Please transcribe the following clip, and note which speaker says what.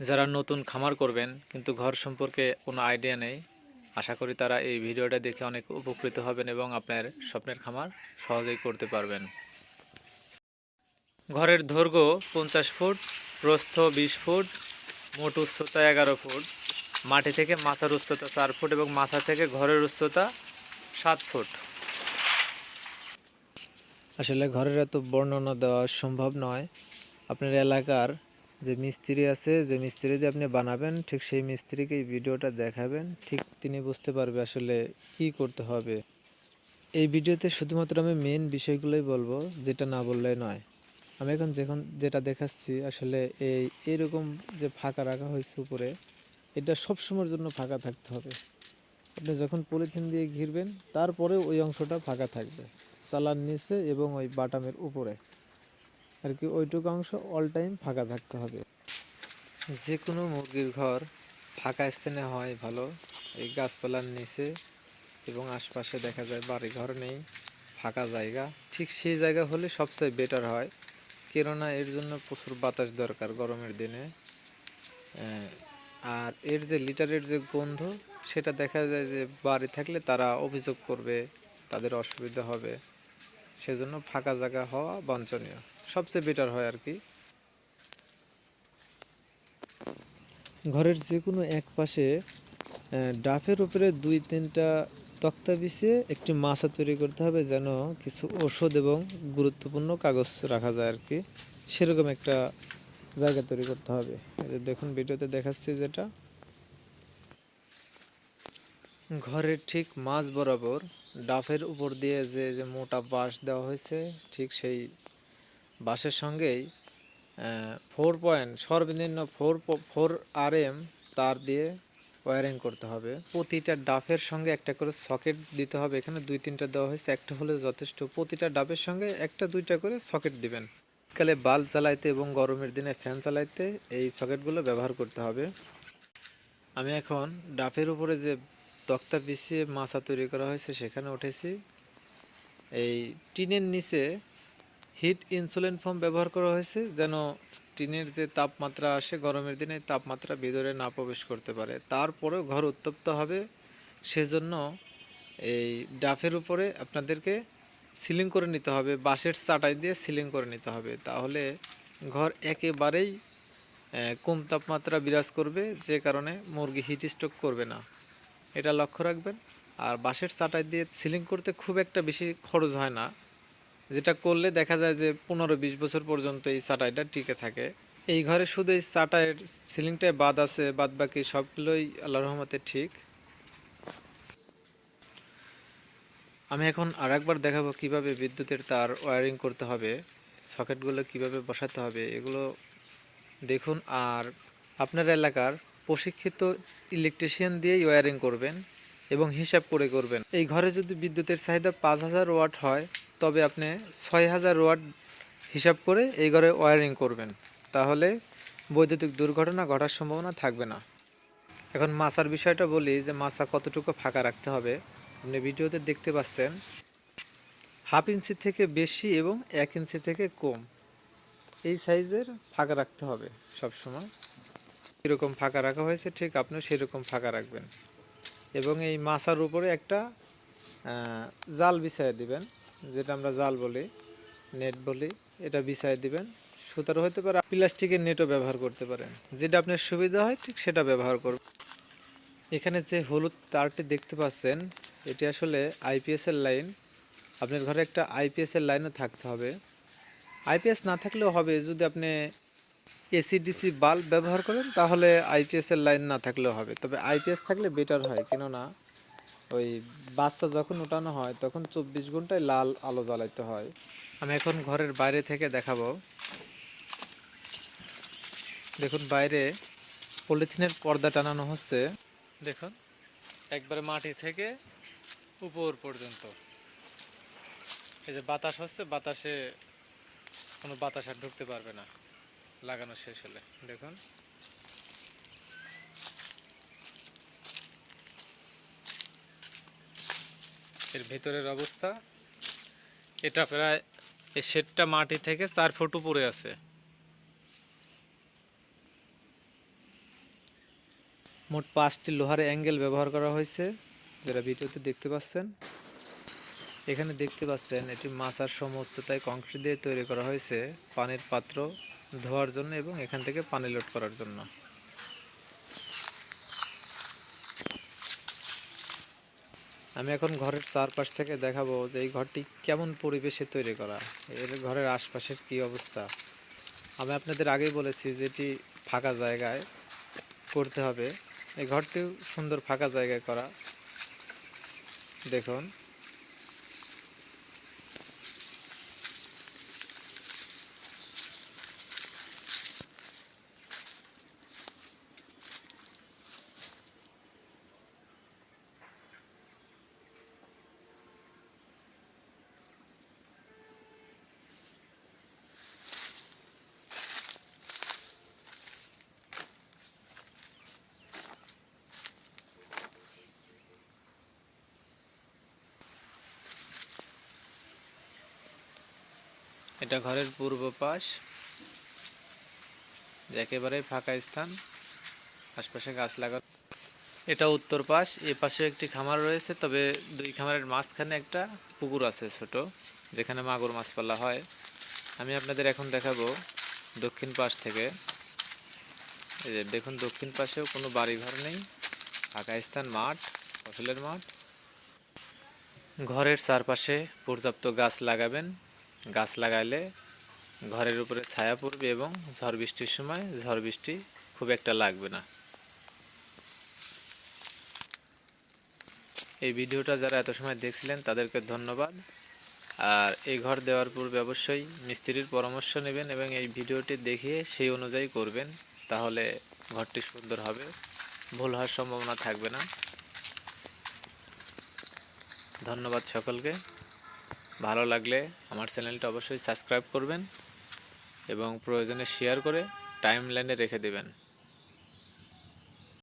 Speaker 1: যারা নতুন খামার করবেন, কিন্তু ঘর সম্পর্কে কোনো আইডিয়া নেই, আশা করি তারা এই ভিডিওটা দেখে অনেক উপকৃত হবেন এবং আপনার স্বপ্নের খামার সহজেই করতে পারবেন। ঘরের দৈর্ঘ্য পঞ্চাশ ফুট, প্রস্থ বিশ ফুট, মোট উচ্চতা এগারো ফুট। মাটি থেকে মাছার উচ্চতা চার ফুট এবং মাছা থেকে ঘরের উচ্চতা সাত ফুট। আসলে ঘরের এত বর্ণনা দেওয়া সম্ভব নয়। আপনার এলাকার যে মিস্ত্রি আছে, যে মিস্ত্রি দিয়ে আপনি বানাবেন, ঠিক সেই মিস্ত্রিকে ভিডিওটা দেখাবেন। ঠিক তিনি বুঝতে পারবে আসলে কি করতে হবে। এই ভিডিওতে শুধুমাত্র আমি মেন বিষয়গুলোই বলব, যেটা না বললে নয়। আমি এখন যখন, যেটা দেখাচ্ছি, আসলে এই, এরকম যে ফাঁকা রাখা হয়েছে উপরে, এটা সব সময়ের জন্য ফাঁকা থাকতে হবে। আপনি যখন পলিথিন দিয়ে ঘিরবেন তারপরে ওই অংশটা ফাঁকা থাকবে। চালার নিচে এবং ওই বাটামের উপরে। আর কি ওইটুকু অংশ অল টাইম ফাঁকা থাকতে হবে। যে কোনো মুরগির ঘর ফাঁকা স্থানে হয় ভালো, এই গাছপালার নিচে এবং আশপাশে দেখা যায় বাড়ি ঘর নেই, ফাঁকা জায়গা। ঠিক সেই জায়গা হলে সবচেয়ে বেটার হয়, কেননা এর জন্য প্রচুর বাতাস দরকার গরমের দিনে। আর এর যে লিটারের যে গন্ধ, সেটা দেখা যায় যে বাড়ি থাকলে তারা অভিযোগ করবে, তাদের অসুবিধা হবে। সেজন্য ফাঁকা জায়গা হওয়া বাঞ্ছনীয়। সবচেয়ে বেটার হয় আর কি। ঘরের যে কোনো এক পাশে ডাফের উপরে দুই তিনটা তক্তা বিছিয়ে একটি মাছা তৈরি করতে হবে যেন কিছু ওষুধ এবং গুরুত্বপূর্ণ কাগজ রাখা যায় আর কি। সেরকম একটা জায়গা তৈরি করতে হবে। দেখুন, ভিডিওতে দেখাচ্ছি যেটা। ঘরের ঠিক মাঝ বরাবর, ডাফের উপর দিয়ে যে যে মোটা বাঁশ দেওয়া হয়েছে, ঠিক সেই বাঁশের সঙ্গেই ফোর পয়েন্ট সর্বনিম্ন ফোর ফোর আর এম তার দিয়ে ওয়ারিং করতে হবে। প্রতিটা ডাফের সঙ্গে একটা করে সকেট দিতে হবে। এখানে দুই, তিনটা দেওয়া হয়েছে। একটা হলে যথেষ্ট। প্রতিটা ডাফের সঙ্গে একটা, দুইটা করে সকেট দিবেন। শীতকালে বাল্ব চালাইতে এবং গরমের দিনে ফ্যান চালাইতে এই সকেটগুলো ব্যবহার করতে হবে। আমি এখন ডাফের উপরে যে তক্তা বিছিয়ে মাছা তৈরি করা হয়েছে, সেখানে উঠেছি। এই টিনের নিচে হিট ইনসুলিন ফোম ব্যবহার করা হয়েছে যেন টিনের যে তাপমাত্রা আসে, গরমের দিনে তাপমাত্রা ভিতরে না প্রবেশ করতে পারে। তারপরেও ঘর উত্তপ্ত হবে, সেজন্য এই ডাফের উপরে আপনাদেরকে সিলিং করে নিতে হবে, বাঁশের চাটাই দিয়ে সিলিং করে নিতে হবে। তাহলে ঘর একেবারেই কম তাপমাত্রা বিরাজ করবে, যে কারণে মুরগি হিট স্ট্রোক করবে না। এটা লক্ষ্য রাখবেন। আর বাঁশের চাটাই দিয়ে সিলিং করতে খুব একটা বেশি খরচ হয় না। যেটা করলে দেখা যায় যে পনেরো বিশ বছর পর্যন্ত এই চাটাইটা টিকে থাকে। এই ঘরে শুধু এই চাটাইয়ের সিলিংটাই বাদ আছে, বাদ বাকি সবগুলোই আল্লাহ রহমতে ঠিক। আমি এখন আর একবার দেখাবো কীভাবে বিদ্যুতের তার ওয়ারিং করতে হবে, সকেটগুলো কীভাবে বসাতে হবে, এগুলো দেখুন। আর আপনার এলাকার প্রশিক্ষিত ইলেকট্রিশিয়ান দিয়েই ওয়ারিং করবেন এবং হিসাব করে করবেন। এই ঘরে যদি বিদ্যুতের চাহিদা পাঁচ হাজার ওয়াট হয় তবে আপনি ছয় হাজার ওয়াট হিসাব করে এই ঘরে ওয়্যারিং করবেন। তাহলে বৈদ্যুতিক দুর্ঘটনা ঘটার সম্ভাবনা থাকবে না। এখন মাছার বিষয়টা বলি যে মাছা কতটুকু ফাঁকা রাখতে হবে। আপনি ভিডিওতে দেখতে পাচ্ছেন, হাফ ইঞ্চি থেকে বেশি এবং এক ইঞ্চি থেকে কম। এই সাইজের ফাঁকা রাখতে হবে সব সময় এরকম ফাঁকা রাখা হয়েছে ঠিক আপনিও সেরকম ফাঁকা রাখবেন। এবং এই মাছার উপরে একটা জাল বিছায় দিবেন। যেটা আমরা জাল বলি, নেট বলি, এটা বিছায় দিবেন। সুতার হতে পারে প্লাস্টিকের নেটও ব্যবহার করতে পারেন। যেটা আপনার সুবিধা হয়, ঠিক সেটা ব্যবহার করবেন এখানে যে হলুদ তারটি দেখতে পাচ্ছেন, এটি আসলে আইপিএস এর লাইন। আপনার ঘরে একটা আইপিএস এর লাইনও থাকতে হবে। আইপিএস না থাকলেও হবে, যদি আপনি এসিডিসি বাল্ব ব্যবহার করেন, তাহলে আইপিএস এর লাইন না থাকলেও হবে। তবে আইপিএস থাকলে বেটার হয়, কেননা ওই বাচ্চা যখন ওঠানো হয়, তখন চব্বিশ ঘন্টায় লাল আলো জ্বালাইতে হয়। আমি এখন ঘরের বাইরে থেকে দেখাবো। দেখুন বাইরে পলিথিনের পর্দা টানানো হচ্ছে। দেখুন, একবারে মাটি থেকে উপর পর্যন্ত। এই যে বাতাস হচ্ছে, বাতাসে কোনো বাতাস আর ঢুকতে পারবে না। লাগানো শেষ হলে। দেখুন। এর ভিতরের অবস্থা। এটা প্রায় এই শেডটা মাটি থেকে চার ফুট উপরে আছে। মোট পাঁচটি লোহার অ্যাঙ্গেল ব্যবহার করা হয়েছে যেটা ভিডিওতে দেখতে পাচ্ছেন। এখানে দেখতে পাচ্ছেন, এটি মাছার সমস্ততায় কংক্রিট দিয়ে তৈরি করা হয়েছে, পানির পাত্র ধোয়ার জন্য এবং এখান থেকে পানি লোড করার জন্য। আমি এখন ঘরের চারপাশ থেকে দেখাবো যে এই ঘরটি কেমন পরিবেশে তৈরি করা। এর ঘরের আশপাশের কি অবস্থা? আমি আপনাদের আগেই বলেছি যে এটি ফাঁকা জায়গায় করতে হবে। এই ঘরটিও সুন্দর ফাঁকা জায়গায় করা। দেখুন। এটা ঘরের পূর্ব পাশ। একেবারে ফাঁকা স্থান। আশপাশে গাছ লাগা এটা উত্তর পাশ। এ পাশে একটি খামার রয়েছে, তবে দুই খামারের মাঝখানে একটা পুকুর আছে ছোট, যেখানে মাগুর মাছ পালা হয়। আমি আপনাদের এখন দেখাবো দক্ষিণ পাশ থেকে। এই যে দেখুন, দক্ষিণ পাশেও কোনো বাড়িঘর নেই। ফাঁকা স্থান, মাঠ, ফসলের মাঠ। ঘরের চারপাশে পর্যাপ্ত গাছ লাগাবেন। গাছ লাগাইলে ঘরের উপরে ছায়া পড়বে এবং ঝড় বৃষ্টির সময় ঝড় বৃষ্টি খুব একটা লাগবে না। এই ভিডিওটা যারা এত সময় দেখছিলেন, তাদেরকে ধন্যবাদ। আর এই ঘর দেওয়ার পূর্বে অবশ্যই মিস্ত্রির পরামর্শ নেবেন এবং এই ভিডিওটি দেখিয়ে সেই অনুযায়ী করবেন, তাহলে ঘরটি সুন্দর হবে, ভুল হওয়ার সম্ভাবনা থাকবে না। ধন্যবাদ সকলকে। ভালো লাগলে আমার চ্যানেলটা অবশ্যই সাবস্ক্রাইব করবেন এবং প্রয়োজনে শেয়ার করে টাইম লাইনে রেখে দেবেন।